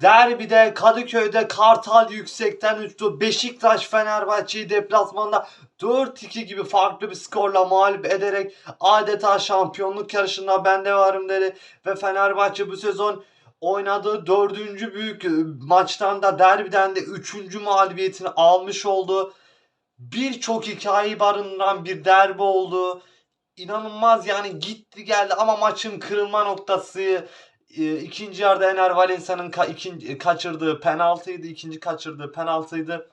Derbide Kadıköy'de Kartal yüksekten uçtu. Beşiktaş Fenerbahçe'yi deplasmanda 4-2 gibi farklı bir skorla mağlup ederek adeta şampiyonluk yarışında ben de varım dedi. Ve Fenerbahçe bu sezon oynadığı dördüncü büyük e, maçtan da derbiden de üçüncü mağlubiyetini almış oldu. Birçok hikayeyi barındıran bir derbi oldu. İnanılmaz yani gitti geldi ama maçın kırılma noktası ikinci yarıda Ener Valencia'nın ka- ikinci, kaçırdığı penaltıydı. ikinci kaçırdığı penaltıydı.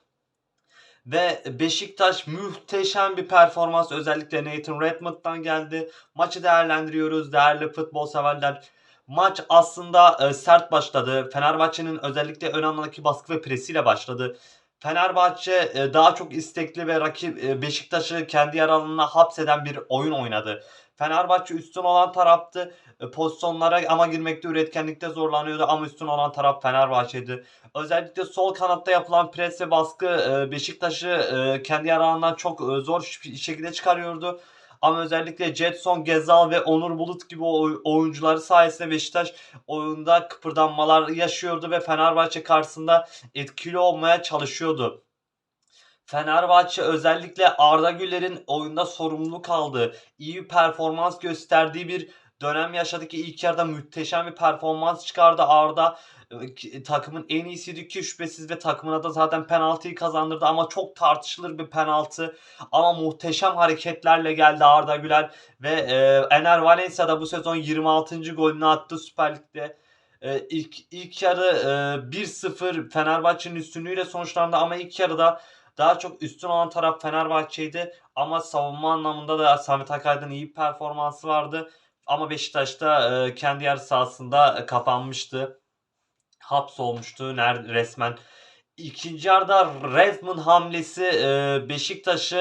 Ve Beşiktaş muhteşem bir performans özellikle Nathan Redmond'dan geldi. Maçı değerlendiriyoruz değerli futbol severler. Maç aslında e, sert başladı. Fenerbahçe'nin özellikle ön alandaki baskı ve presiyle başladı. Fenerbahçe e, daha çok istekli ve rakip e, Beşiktaş'ı kendi yer hapseden bir oyun oynadı. Fenerbahçe üstün olan taraftı. E, pozisyonlara ama girmekte üretkenlikte zorlanıyordu ama üstün olan taraf Fenerbahçe'ydi. Özellikle sol kanatta yapılan pres ve baskı e, Beşiktaş'ı e, kendi yer alanından çok zor şekilde çıkarıyordu. Ama özellikle Jetson, Gezal ve Onur Bulut gibi oy- oyuncuları sayesinde Beşiktaş oyunda kıpırdanmalar yaşıyordu ve Fenerbahçe karşısında etkili olmaya çalışıyordu. Fenerbahçe özellikle Arda Güler'in oyunda sorumluluk aldığı, iyi performans gösterdiği bir dönem yaşadı ki ilk yarıda muhteşem bir performans çıkardı Arda. Ee, ki- Takımın en iyisiydi ki şüphesiz ve takımına da zaten penaltıyı kazandırdı ama çok tartışılır bir penaltı. Ama muhteşem hareketlerle geldi Arda Güler ve e, Ener Valencia da bu sezon 26. golünü attı Süper Lig'de. E, ilk, ilk yarı e, 1-0 Fenerbahçe'nin üstünlüğüyle sonuçlandı ama ilk yarıda daha çok üstün olan taraf Fenerbahçe'ydi ama savunma anlamında da Samet Akaydın iyi bir performansı vardı. Ama Beşiktaş'ta e, kendi yarı sahasında e, kapanmıştı. Hapsolmuştu ner- resmen. İkinci yarıda Redmond hamlesi e, Beşiktaş'ı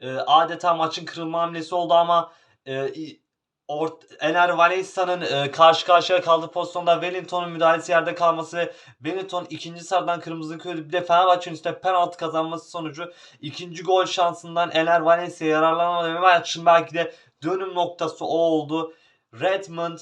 e, e, adeta maçın kırılma hamlesi oldu ama e, Ort Ener Valencia'nın e, karşı karşıya kaldığı pozisyonda Wellington'un müdahalesi yerde kalması ve Wellington ikinci sarıdan kırmızı gördü. Bir de Fenerbahçe'nin üstüne penaltı kazanması sonucu ikinci gol şansından Ener Valencia yararlanamadı ve maçın belki de dönüm noktası o oldu. Redmond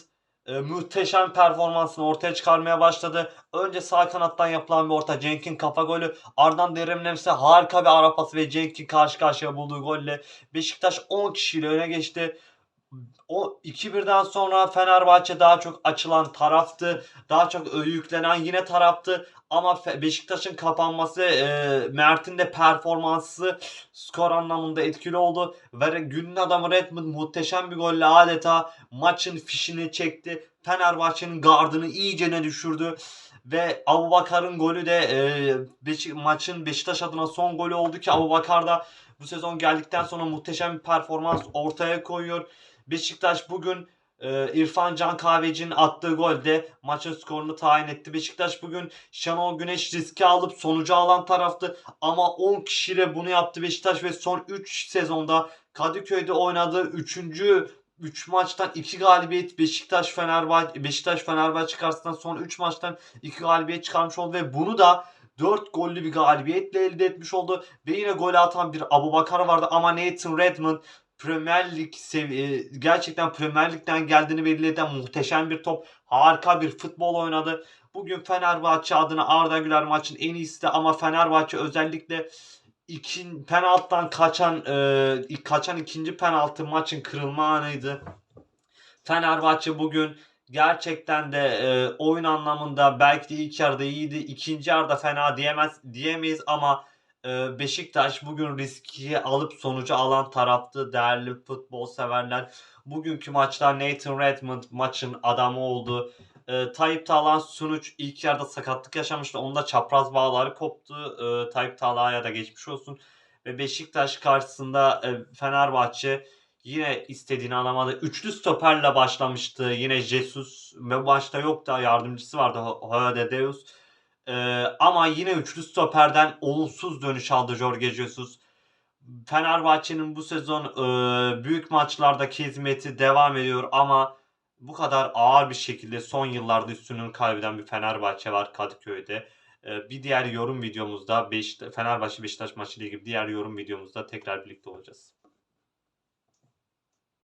e, muhteşem performansını ortaya çıkarmaya başladı. Önce sağ kanattan yapılan bir orta Cenk'in kafa golü. Ardından derinlemesi harika bir ara pası ve Cenk'in karşı karşıya bulduğu golle Beşiktaş 10 kişiyle öne geçti. O 2-1'den sonra Fenerbahçe daha çok açılan taraftı. Daha çok yüklenen yine taraftı. Ama Beşiktaş'ın kapanması, e, Mert'in de performansı skor anlamında etkili oldu. Ve günün adamı Redmond muhteşem bir golle adeta maçın fişini çekti. Fenerbahçe'nin gardını iyicene düşürdü. Ve Abubakar'ın golü de e, Beşik, maçın Beşiktaş adına son golü oldu ki Abubakar da bu sezon geldikten sonra muhteşem bir performans ortaya koyuyor. Beşiktaş bugün e, İrfan Can Kahveci'nin attığı golde maçın skorunu tayin etti. Beşiktaş bugün Şenol Güneş riski alıp sonucu alan taraftı. Ama 10 kişiyle bunu yaptı Beşiktaş ve son 3 sezonda Kadıköy'de oynadığı 3. 3 maçtan 2 galibiyet Beşiktaş Fenerbahçe Beşiktaş Fenerbahçe karşısında son 3 maçtan 2 galibiyet çıkarmış oldu ve bunu da 4 gollü bir galibiyetle elde etmiş oldu. Ve yine gol atan bir Abubakar vardı ama Nathan Redmond Premier Lig seviye gerçekten Premier Lig'den geldiğini belli eden muhteşem bir top. Harika bir futbol oynadı. Bugün Fenerbahçe adına Arda Güler maçın en iyisi de ama Fenerbahçe özellikle ikin penaltıdan kaçan e, kaçan ikinci penaltı maçın kırılma anıydı. Fenerbahçe bugün gerçekten de e, oyun anlamında belki de ilk yarıda iyiydi. İkinci yarıda fena diyemez diyemeyiz ama Beşiktaş bugün riski alıp sonucu alan taraftı değerli futbol severler. Bugünkü maçta Nathan Redmond maçın adamı oldu. E, Tayyip Talhan Sunuç ilk yarıda sakatlık yaşamıştı. Onda çapraz bağları koptu. E, Tayyip Talhan'a da geçmiş olsun. Ve Beşiktaş karşısında e, Fenerbahçe yine istediğini alamadı. Üçlü stoperle başlamıştı. Yine Jesus ve maçta yoktu. Yardımcısı vardı. Hoede Deus. Ee, ama yine üçlü stoperden olumsuz dönüş aldı Jorge Jesus. Fenerbahçe'nin bu sezon e, büyük maçlardaki hizmeti devam ediyor ama bu kadar ağır bir şekilde son yıllarda üstünlüğünü kaybeden bir Fenerbahçe var Kadıköy'de. E, bir diğer yorum videomuzda Beşiktaş, Fenerbahçe Beşiktaş maçı ile ilgili diğer yorum videomuzda tekrar birlikte olacağız.